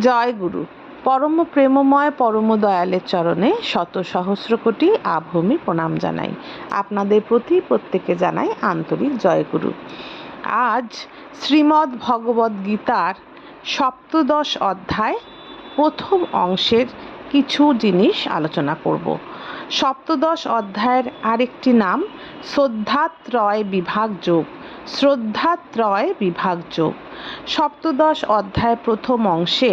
জয় গুরু। পরম প্রেমময়, পরম দয়ালের চরণে শত সহস্র কোটি আভূমি প্রণাম জানাই। আপনাদের প্রতি প্রত্যেকে জানাই আন্তরিক জয় গুরু। আজ শ্রীমদ্ ভগবদ গীতার সপ্তদশ অধ্যায় প্রথম অংশের কিছু জিনিস আলোচনা করব। সপ্তদশ অধ্যায়ের আরেকটি নাম শ্রদ্ধাত্রয় বিভাগ যোগ। শ্রদ্ধাত্রয় বিভাগযোগ সপ্তদশ অধ্যায় প্রথম অংশে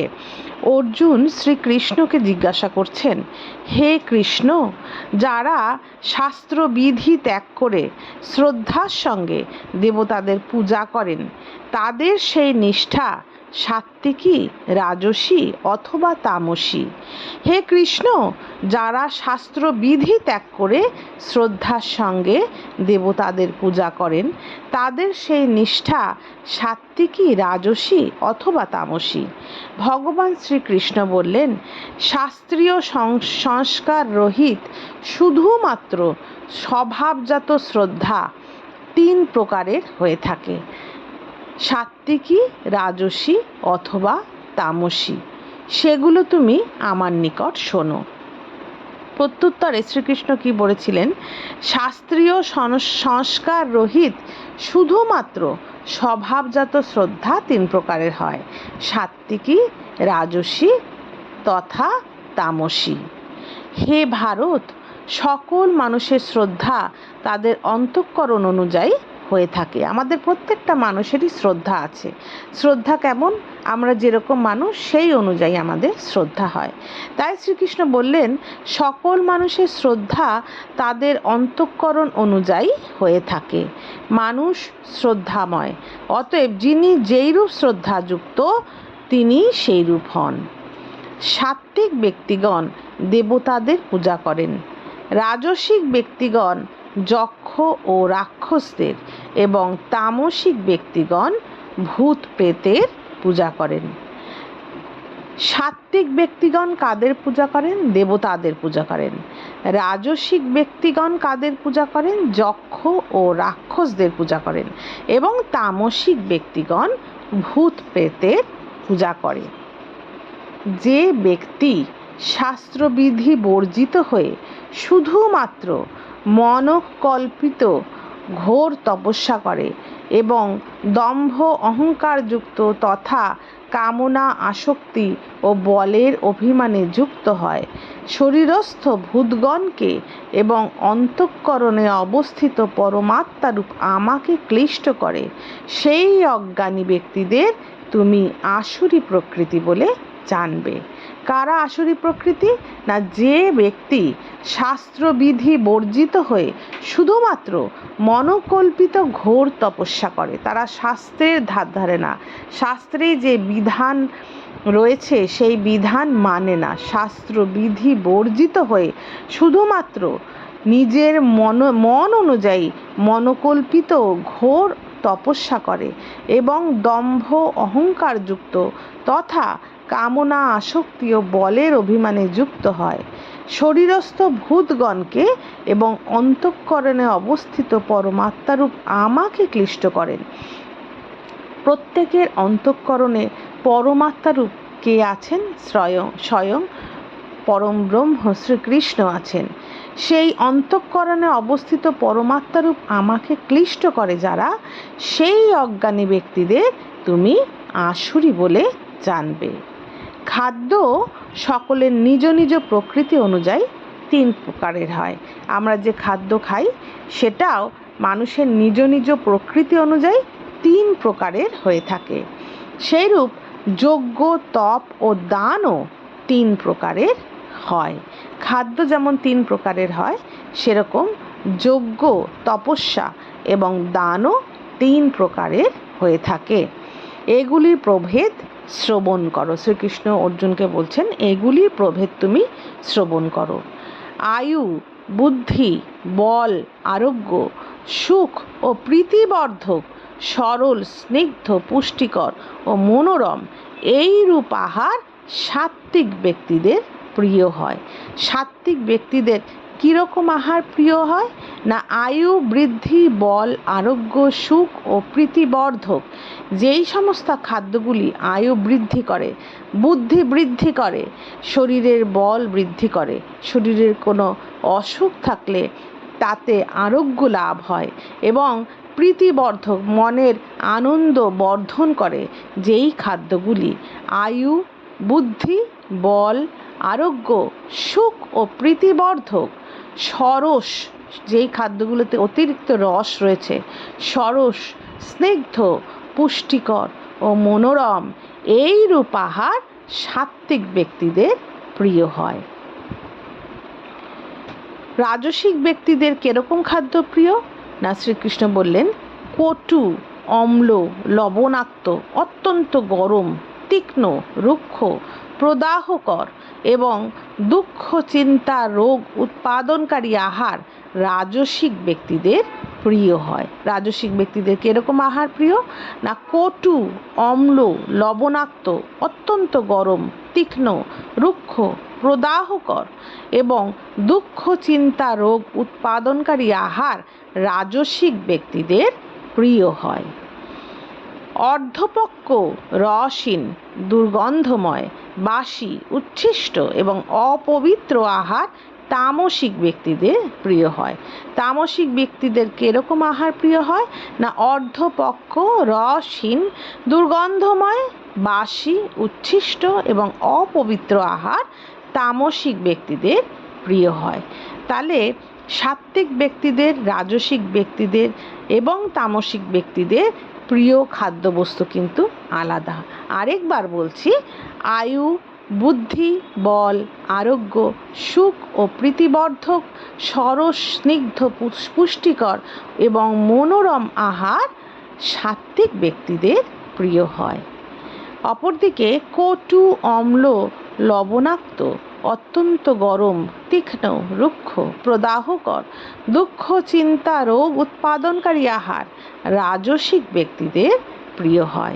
অর্জুন শ্রীকৃষ্ণকে জিজ্ঞাসা করছেন, হে কৃষ্ণ, যারা শাস্ত্রবিধি ত্যাগ করে শ্রদ্ধার সঙ্গে দেবতাদের পূজা করেন, তাদের সেই নিষ্ঠা সাত্ত্বিকী, রাজসী অথবা তামসী। হে কৃষ্ণ, যারা শাস্ত্রবিধি ত্যাগ করে শ্রদ্ধার সঙ্গে দেবতাদের পূজা করেন, তাদের সেই নিষ্ঠা সাত্ত্বিকী, রাজসী অথবা তামসী। ভগবান শ্রীকৃষ্ণ বললেন, শাস্ত্রীয় সংস্কার রহিত শুধুমাত্র স্বভাবজাত শ্রদ্ধা তিন প্রকারের হয়ে থাকে। সাত্ত্বিকী, রাজসী অথবা তামসী। সেগুলো তুমি আমার নিকট শোনো। প্রত্যুত্তরে শ্রীকৃষ্ণ কি বলেছিলেন? শাস্ত্রীয় সংস্কার রহিত শুধুমাত্র স্বভাবজাত শ্রদ্ধা তিন প্রকারের হয়। সাত্ত্বিকী, রাজসী তথা তামসী। হে ভারত, সকল মানুষের শ্রদ্ধা তাদের অন্তঃকরণ অনুযায়ী হয়ে থাকে। আমাদের প্রত্যেকটা মানুষেরই শ্রদ্ধা আছে। শ্রদ্ধা কেমন? আমরা যেরকম মানুষ, সেই অনুযায়ী আমাদের শ্রদ্ধা হয়। তাই শ্রীকৃষ্ণ বললেন, সকল মানুষের শ্রদ্ধা তাদের অন্তঃকরণ অনুযায়ী হয়ে থাকে। মানুষ শ্রদ্ধাময়, অতএব যিনি যেইরূপ শ্রদ্ধাযুক্ত, তিনি সেই রূপ হন। সাত্ত্বিক ব্যক্তিগণ দেবতাদের পূজা করেন। রাজসিক ব্যক্তিগণ যক্ষ ও রাক্ষসদের এবং তামসিক ব্যক্তিগণ ভূত প্রেতের পূজা করেন। সাত্ত্বিক ব্যক্তিগণ কাদের পূজা করেন? দেবতাদের পূজা করেন। রাজসিক ব্যক্তিগণ কাদের পূজা করেন? যক্ষ ও রাক্ষসদের পূজা করেন এবং তামসিক ব্যক্তিগণ ভূত প্রেতের পূজা করে। যে ব্যক্তি শাস্ত্রবিধি বর্জিত হয়ে শুধুমাত্র মনকল্পিত ঘোর তপস্যা করে এবং দম্ভ অহংকারযুক্ত তথা কামনা আসক্তি ও বলের অভিমানে যুক্ত হয়। শরীরস্থ ভূতগণকে এবং অন্তঃকরণে অবস্থিত পরমাত্মারূপ আমাকে ক্লিষ্ট করে। সেই অজ্ঞানী ব্যক্তিদের তুমি আসুরি প্রকৃতি বলে জানবে। কারা আসুরি প্রকৃতি না যে ব্যক্তি? শাস্ত্রবিধি বর্জিত হয়ে শুধুমাত্র মনোকল্পিত ঘোর তপস্যা করে। তারা শাস্ত্রের ধার ধারে না। শাস্ত্রে যে বিধান রয়েছে, সেই বিধান মানে না। শাস্ত্রবিধি বর্জিত হয়ে শুধুমাত্র নিজের মন মন অনুযায়ী মনোকল্পিত ঘোর তপস্যা করে এবং দম্ভ অহংকারযুক্ত তথা কামনা, আসক্তি ও বলের অভিমানে যুক্ত হয়। শরীরস্থ ভূতগণকে এবং অন্তঃকরণে অবস্থিত পরমাত্মারূপ আমাকে ক্লিষ্ট করেন। প্রত্যেকের অন্তঃকরণে পরমাত্মারূপ কে আছেন? স্বয়ং স্বয়ং পরম ব্রহ্ম শ্রীকৃষ্ণ আছেন। সেই অন্তঃকরণে অবস্থিত পরমাত্মারূপ আমাকে ক্লিষ্ট করে যারা? সেই অজ্ঞানী ব্যক্তিদের তুমি আসুরি বলে জানবে। খাদ্য সকলের নিজ নিজ প্রকৃতি অনুযায়ী তিন প্রকারের হয়। আমরা যে খাদ্য খাই, সেটাও মানুষের নিজ নিজ প্রকৃতি অনুযায়ী তিন প্রকারের হয়ে থাকে। সেইরূপ যজ্ঞ, তপ ও দানও তিন প্রকারের হয়। খাদ্য যেমন তিন প্রকারের হয়, সেরকম যজ্ঞ, তপস্যা এবং দানও তিন প্রকারের হয়ে থাকে। এগুলির প্রভেদ শ্রবণ করো। শ্রীকৃষ্ণ অর্জুনকে বলছেন, এগুলির প্রভেদ তুমি শ্রবণ করো। আয়ু, বুদ্ধি, বল, আরোগ্য, সুখ ও প্রীতিবর্ধক, সরল, স্নিগ্ধ, পুষ্টিকর ও মনোরম, এই রূপ আহার সাত্ত্বিক ব্যক্তিদের প্রিয় হয়। সাত্ত্বিক ব্যক্তিদের কীরকম আহার প্রিয় হয়? না আয়ু বৃদ্ধি, বল, আরোগ্য, সুখ ও প্রীতিবর্ধক। যেই সমস্ত খাদ্যগুলি আয়ু বৃদ্ধি করে, বুদ্ধি বৃদ্ধি করে, শরীরের বল বৃদ্ধি করে, শরীরের কোনো অসুখ থাকলে তাতে আরোগ্য লাভ হয় এবং প্রীতিবর্ধক মনের আনন্দ বর্ধন করে। যেই খাদ্যগুলি আয়ু, বুদ্ধি, বল, আরোগ্য, সুখ ও প্রীতিবর্ধক, সরস যেই খাদ্যগুলোতে অতিরিক্ত রস রয়েছে, সরস, স্নিগ্ধ, পুষ্টিকর ও মনোরম, এইরূপ আহার সাত্ত্বিক ব্যক্তিদের প্রিয় হয়। রাজসিক ব্যক্তিদের কীরকম খাদ্য প্রিয়? না, শ্রীকৃষ্ণ বললেন, কটু, অম্ল, লবণাক্ত, অত্যন্ত গরম, তীক্ষ্ণ, রুক্ষ, প্রদাহকর এবং দুঃখ চিন্তা রোগ উৎপাদনকারী আহার রাজসিক ব্যক্তিদের প্রিয় হয়। রাজসিক ব্যক্তিদের কীরকম আহার প্রিয়? না, কটু, অম্ল, লবণাক্ত, অত্যন্ত গরম, তীক্ষ্ণ, রুক্ষ, প্রদাহকর এবং দুঃখ চিন্তা রোগ উৎপাদনকারী আহার রাজসিক ব্যক্তিদের প্রিয় হয়। অর্ধপক্ষ রসহীন, দুর্গন্ধময়, বাসি, উচ্ছিষ্ট এবং অপবিত্র আহার তামসিক ব্যক্তিদের প্রিয় হয়। তামসিক ব্যক্তিদের কীরকম আহার প্রিয় হয়? না অর্ধপক্ষ, রসহীন, দুর্গন্ধময়, বাসি, উচ্ছিষ্ট এবং অপবিত্র আহার তামসিক ব্যক্তিদের প্রিয় হয়। তাহলে সাত্ত্বিক ব্যক্তিদের, রাজসিক ব্যক্তিদের এবং তামসিক ব্যক্তিদের প্রিয় খাদ্যবস্তু কিন্তু আলাদা। আরেকবার বলছি, আয়ু বুদ্ধি, বল, আরোগ্য, সুখ ও প্রীতিবর্ধক সরস্নিগ্ধ পুষ্টিকর এবং মনোরম আহার সাত্ত্বিক ব্যক্তিদের প্রিয় হয়। অপরদিকে কটু, অম্ল, লবণাক্ত, অত্যন্ত গরম, তীক্ষ্ণ, রুক্ষ, প্রদাহকর, দুঃখ, চিন্তা, রোগ উৎপাদনকারী আহার রাজসিক ব্যক্তিদের প্রিয় হয়।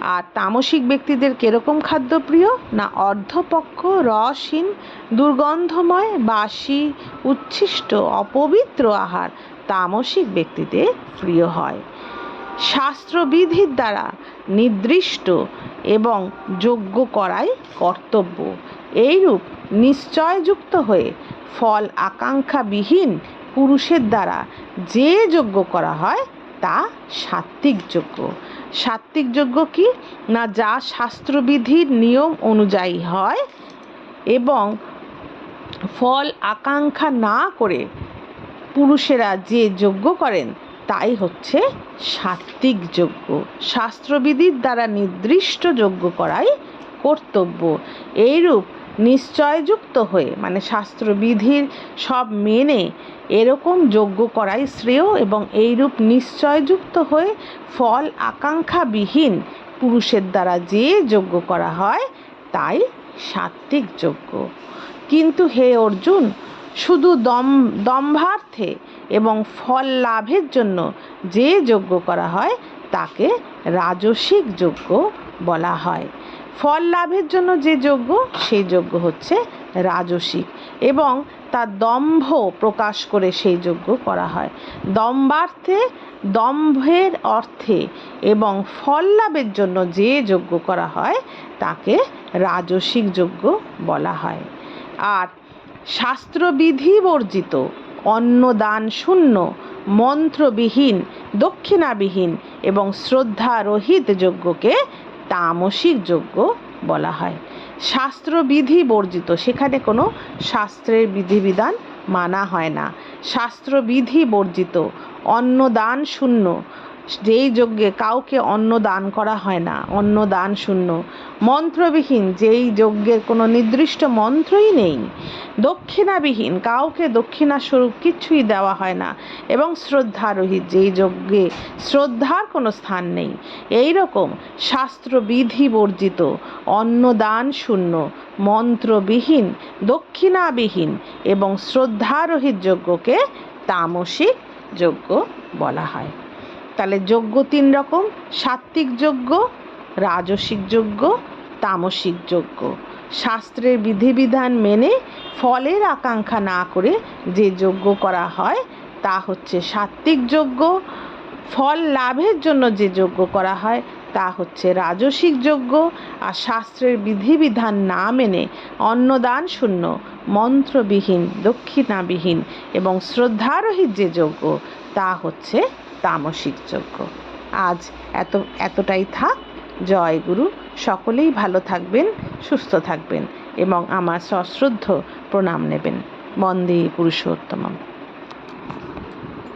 আর তামসিক ব্যক্তিদের কীরকম খাদ্য প্রিয় না অর্ধপক্ষ, রসহীন, দুর্গন্ধময়, বাসি, উচ্ছিষ্ট, অপবিত্র আহার তামসিক ব্যক্তিদের প্রিয় হয়। শাস্ত্রবিধির দ্বারা নির্দিষ্ট এবং যোগ্য করাই কর্তব্য। এইরূপ নিশ্চয়যুক্ত হয়ে ফল আকাঙ্ক্ষাবিহীন পুরুষের দ্বারা যে যজ্ঞ করা হয় তা সাত্ত্বিক যজ্ঞ সাত্ত্বিক যজ্ঞ কি? না, যা শাস্ত্রবিধির নিয়ম অনুযায়ী হয় এবং ফল আকাঙ্ক্ষা না করে পুরুষেরা যে যজ্ঞ করেন, তাই হচ্ছে সাত্ত্বিক যজ্ঞ শাস্ত্রবিধির দ্বারা নির্দিষ্ট যজ্ঞ করাই কর্তব্য। এইরূপ নিশ্চয়যুক্ত হয়ে মানে শাস্ত্রবিধির সব মেনে এরকম যজ্ঞ করাই শ্রেয় এবং এইরূপ নিশ্চয়যুক্ত হয়ে ফল আকাঙ্ক্ষাবিহীন পুরুষের দ্বারা যে যজ্ঞ করা হয়, তাই সাত্ত্বিক যজ্ঞ। কিন্তু হে অর্জুন, শুধু দম, দম্ভার্থে এবং ফল লাভের জন্য যে যজ্ঞ করা হয়, তাকে রাজসিক যজ্ঞ বলা হয়। ফল লাভের জন্য যে যজ্ঞ সেই যজ্ঞ হচ্ছে রাজসিক এবং তার দম্ভ প্রকাশ করে সেই যজ্ঞ করা হয়। দম্বার্থে দম্ভের অর্থে এবং ফল লাভের জন্য যে যজ্ঞ করা হয়, তাকে রাজসিক যজ্ঞ বলা হয়। আর শাস্ত্রবিধি বর্জিত, অন্নদান শূন্য, মন্ত্রবিহীন, দক্ষিণাবিহীন এবং শ্রদ্ধারহিত যজ্ঞকে তামসিক যজ্ঞ বলা হয়। শাস্ত্রবিধি বর্জিত, সেখানে কোনো শাস্ত্রের বিধিবিধান মানা হয় না। শাস্ত্রবিধি বর্জিত অন্নদান শূন্য যেই যজ্ঞে কাউকে অন্ন দান করা হয় না, অন্ন দান শূন্য। মন্ত্রবিহীন, যেই যজ্ঞের কোনো নির্দিষ্ট মন্ত্রই নেই। দক্ষিণাবিহীন, কাউকে দক্ষিণা স্বরূপ কিছুই দেওয়া হয় না এবং শ্রদ্ধারহিত যেই যজ্ঞে শ্রদ্ধার কোনো স্থান নেই। এই রকম শাস্ত্রবিধি বর্জিত অন্নদান শূন্য, মন্ত্রবিহীন, দক্ষিণাবিহীন এবং শ্রদ্ধারহিত যজ্ঞকে তামসিক যজ্ঞ বলা হয়। তাহলে যজ্ঞ তিন রকম, সাত্ত্বিক যজ্ঞ, রাজসিক যজ্ঞ, তামসিক যজ্ঞ। শাস্ত্রের বিধিবিধান মেনে ফলের আকাঙ্ক্ষা না করে যে যজ্ঞ করা হয়, তা হচ্ছে সাত্ত্বিক যজ্ঞ। ফল লাভের জন্য যে যজ্ঞ করা হয়, তা হচ্ছে রাজসিক যজ্ঞ। আর শাস্ত্রের বিধিবিধান না মেনে অন্নদান শূন্য, মন্ত্রবিহীন, দক্ষিণাবিহীন এবং শ্রদ্ধারহিত যে যজ্ঞ, তা হচ্ছে তামসিক যজ্ঞ আজ এত, এতটাই থাক। জয় গুরু। সকলেই ভালো থাকবেন, সুস্থ থাকবেন এবং আমার সশ্রদ্ধ প্রণাম নেবেন। বন্দে পুরুষোত্তমম।